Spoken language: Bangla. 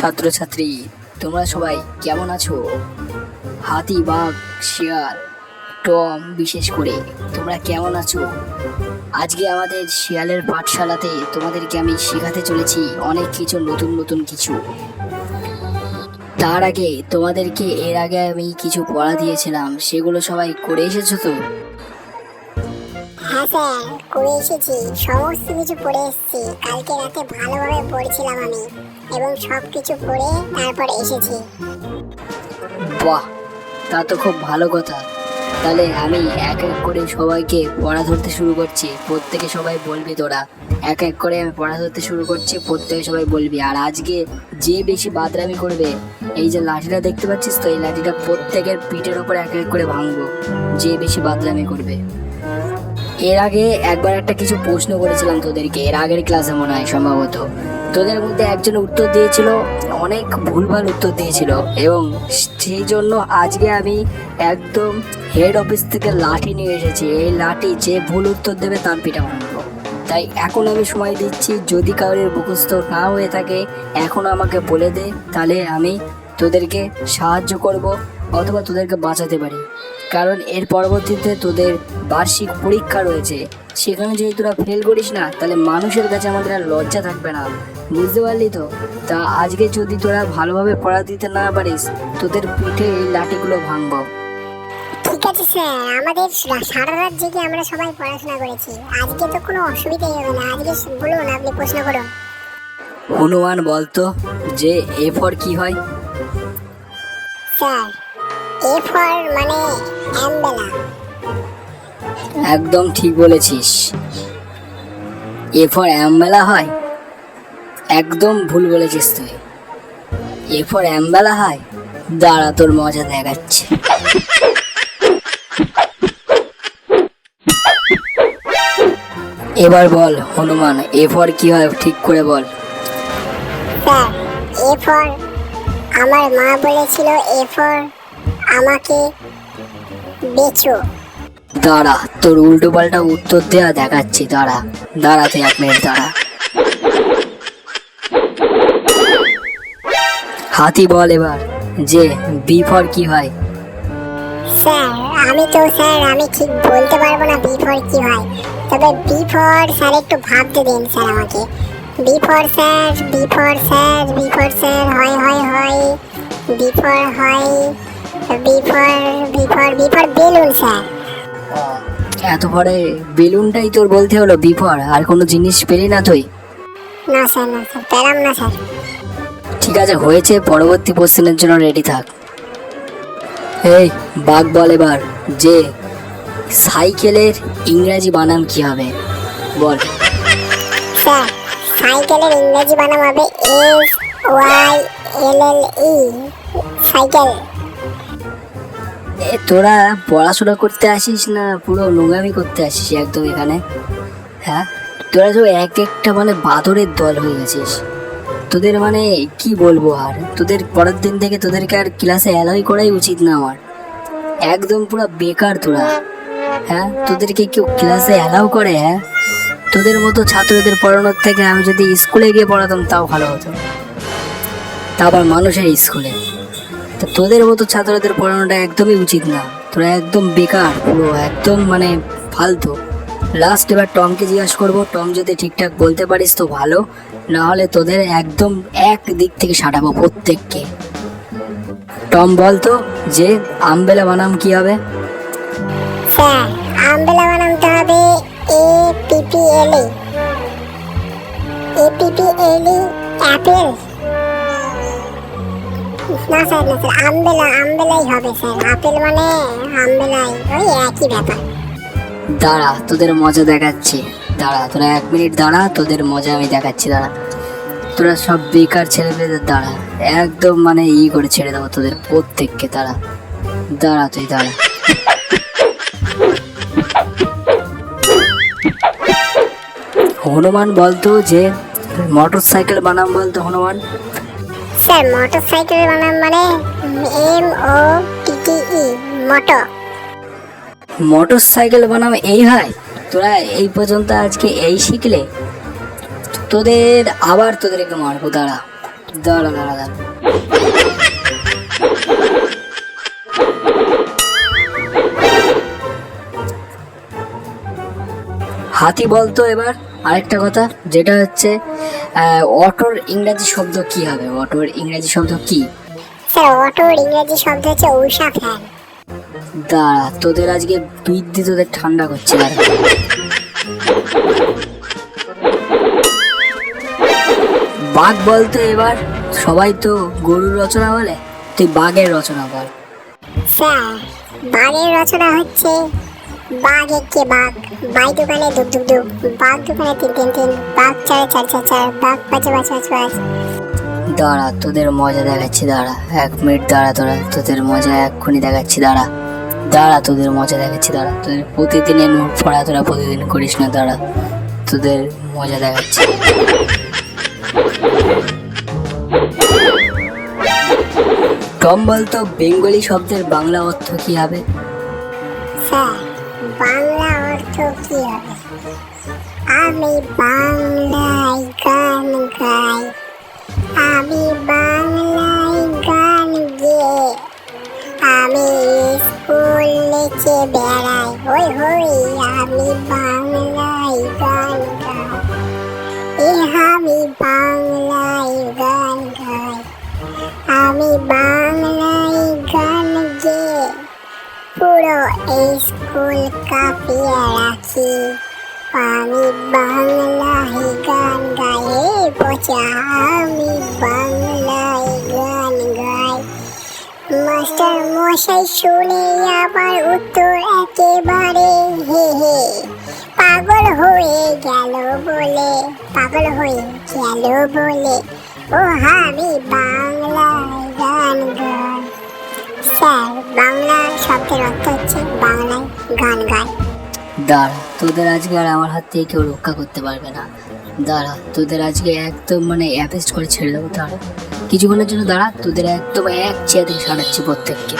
ছাত্রছাত্রী, তোমরা সবাই কেমন আছো? হাতি, বাঘ, শিয়াল, টম, বিশেষ করে, তোমরা কেমন আছো? আজকে আমাদের শিয়ালের পাঠশালাতে তোমাদেরকে আমি শেখাতে চলেছি অনেক কিছু, নতুন নতুন কিছু। তার আগে তোমাদেরকে এর আগে আমি কিছু পড়া দিয়েছিলাম, সেগুলো সবাই করে এসেছ তো? হ্যাঁ স্যার করে এসেছি? সমস্ত কিছু পড়ে এসেছি। কালকে রাতে ভালোভাবে পড়ছিলাম আমি। এবং সব কিছু পড়ে তারপর এসেছি। বাহ, তা তো খুব ভালো কথা। তাহলে আমি এক এক করে সবাইকে পড়া ধরতে শুরু করছি। প্রত্যেকে সবাই বলবি তোরা। এক এক করে আমি পড়া ধরতে শুরু করছি, প্রত্যেকে সবাই বলবি। আর আজকে যে বেশি বাদরামি করবে, এই যে লাঠিটা দেখতে পাচ্ছিস তো, এই লাঠিটা প্রত্যেকের পিঠের ওপর এক এক করে ভাঙবো, যে বেশি বাদরামি করবে। এর আগে একবার একটা কিছু প্রশ্ন করেছিলাম তোদেরকে, এর আগের ক্লাসে মনে হয় সম্ভবত। তোদের মধ্যে একজন উত্তর দিয়েছিল, অনেক ভুলভাল উত্তর দিয়েছিল এবং সেই জন্য আজকে আমি একদম হেড অফিস থেকে লাঠি নিয়ে এসেছি। এই লাঠি যে ভুল উত্তর দেবে তার পিঠা ভাঙবো তাই এখন আমি সময় দিচ্ছি, যদি কারোর মুখস্থ না হয়ে থাকে, এখন আমাকে বলে দে, তাহলে আমি তোদেরকে সাহায্য করব। অথবা তোদেরকে বাঁচাতে পারি। কারণ এর পরবর্তীতে তোদের বার্ষিক পরীক্ষা রয়েছে। সেখানে যদি তোরা ফেল করিস না তাহলে মানুষের কাছে আমাদের আর লজ্জা থাকবে না। বুঝতে পারলি তো? তা আজকে যদি তোরা ভালোভাবে পড়া দিতে না পারিস তোদের পিঠে এই লাঠিগুলো ভাঙবো। ঠিক আছে স্যার আমাদের সারা রাত জেগে আমরা সবাই পড়াশোনা করেছি। আজকে তো কোনো অসুবিধাই হবে না। আজকে বলুন আপনি প্রশ্ন করুন। হনুমান বলতো যে এ ফর কি হয়? স্যার এ ফর মানে অ্যাম্বেলা। একদম ঠিক বলেছিস। এ ফর অ্যাম্বেলা হয়? একদম ভুল বলেছিস তুই। এ ফর অ্যাম্বেলা হয়? দাঁড়া তোর মজা দেখাচ্ছে। এবার বল হনুমান এ ফর কি হয় ঠিক করে বল। স্যার এ ফর আমার মা বলেছিল এ ফর আমাকে বেচো। দাঁড়া তোর উল্টো পাল্টা উত্তর দেওয়া দেখাচ্ছি দাঁড়া। দাঁড়া তুই এক মিনিট দাঁড়া। হাতি বল এবার যে বি ফর কি হয়? স্যার আমি তো স্যার আমি ঠিক বলতে পারব না বি ফর কি হয়। তবে বি ফর স্যার একটু ভাবতে দিন স্যার আমাকে। B for sir B for sir B for sir হয় হয় হয়। বি ফর হয় B for B for B for balloon sir এত পরে বেলুনটাই তোর বলতে হলো বি ফর আর কোনো জিনিস পেলি না তুই? না স্যার না স্যার পেলাম না স্যার ঠিক আছে হয়েছে পরবর্তী কোশ্চেনের জন্য রেডি থাক। এই বাঘ বল এবার যে সাইকেলের ইংরাজি বানান কি হবে? বল। স্যার সাইকেলের ইংরেজি বানাম হবে S Y L L E cycle. তোরা পড়াশোনা করতে আসিস না? পুরো নোংরামি করতে আসিস একদম এখানে। হ্যাঁ? তোরা তো এক একটা মানে বাদরের দল হয়ে গেছিস। তোদের মানে কি বলব আর? তোদের পরের দিন থেকে তোদেরকে আর ক্লাসে অ্যালয় করাই উচিত না আমার। একদম পুরো বেকার তোরা। হ্যাঁ? তোদেরকে কেউ ক্লাসে অ্যালাউ করে হ্যাঁ? তোদের মতো ছাত্রদের পড়ানোর থেকে আমি যদি স্কুলে গিয়ে পড়াতাম, তাও ভালো হতো। তা আবার মানুষের স্কুলে তা তোদের মতো ছাত্রদের পড়ানোটা একদমই উচিত না। তোরা একদম বেকার পুরো, একদম মানে ফালতু। লাস্ট এবার টমকে জিজ্ঞাসা করব, টম যদি ঠিকঠাক বলতে পারিস তো ভালো, না হলে তোদের একদম এক দিক থেকে সাটাবো প্রত্যেককে। টম বলতো যে, আমবেলা বানাম কি হবে? স্যার আমবেলা বানামতে হবে A E A L apple. না স্যার না স্যার আমবেলা আমবেলাই হবে স্যার। আপেল মানে আমবেলাই ওই একই ব্যাপার। দাঁড়া, তোদের মজা দেখাচ্ছি। দাঁড়া, তোরা এক মিনিট দাঁড়া, তোদের মজা আমি দেখাচ্ছি, দাঁড়া। তোরা সব বেকার ছেলেমেয়েদের দাঁড়া। একদম মানে ই করে ছেড়ে দেবো তোদের প্রত্যেককে, দাঁড়া। দাঁড়া তুই, দাঁড়া। হনুমান বলতো যে মোটর সাইকেল বানাম বলতো হনুমান। স্যার মোটর সাইকেল বানাম মানে M O T E moto motorcycle বানাম এই হয়? তোরা এই পর্যন্ত আজকে এই শিখলে? তোদের আবার তোদেরকে মারবো, দাঁড়া। দাঁড়া দাঁড়া দাঁড়া। হাতি বলতো এবার। আরেকটা কথা যেটা হচ্ছে অটোর ইংরাজি শব্দ কি হবে? অটোর ইংরাজি শব্দ কি? স্যার অটোর ইংরেজি শব্দ হচ্ছে উষা ফ্যান দাঁড়া তোদের আজকে বৃদ্ধি তোদের ঠান্ডা করছে আর বাঘ বলতো এবার সবাই তো গরুর রচনা বলে তুই বাঘের রচনা বল। স্যার বাঘের রচনা হচ্ছে বাঘ একে বাঘ বাই দোকানে দুব দুব দুব বাঘ দোকানে তিন তিন তিন বাঘ চারে চার চার চার বাঘ পাঁচে পাঁচ পাঁচ পাঁচ দাঁড়া তোদের মজা দেখাচ্ছি দাঁড়া এক মিনিট দাঁড়া তোরা তোদের মজা এক্ষুনি দেখাচ্ছি দাঁড়া। দাঁড়া তোদের মজা দেখাচ্ছি দাঁড়া তোদের প্রতিদিনের নোট পড়া তোরা প্রতিদিন করিস না দাঁড়া তোদের মজা দেখাচ্ছি। টম বলতো বেঙ্গলি শব্দের বাংলা অর্থ কি হবে? স্যার বাংলা অর্থ কি হবে? আমি বাংলায় গান গাই। আমি বাংলায় গান গেয়ে আমি স্কুল লেচে বেড়াই। হই হই, আমি বাংলায় গান গাই। এ আমি বাংলায় গান গাই। আমি বাংলায় পুরো স্কুল কাঁপিয়ে রাখি। আমি বাংলায় গান হে পচা আমি বাংলায় গান গাই। মাস্টার মশাই শুনে আমার উত্তর একেবারে হে হে। পাগল হয়ে গেল বলে, পাগল হয়ে গেল বলে, ও আমি বাংলায় গান গাই। স্যার, বাংলা শব্দের অর্থ হচ্ছে গান গায়। দাঁড়া, তোদের আজকে আর আমার হাত থেকে কেউ রক্ষা করতে পারবে না। দাঁড়া, তোদের আজকে একদম মানে অ্যাপেস্ট করে ছেড়ে দেবো, দাঁড়া। কিছুক্ষণের জন্য দাঁড়া, তোদের একদম এক চেয়ারে সারাচ্ছি প্রত্যেককে।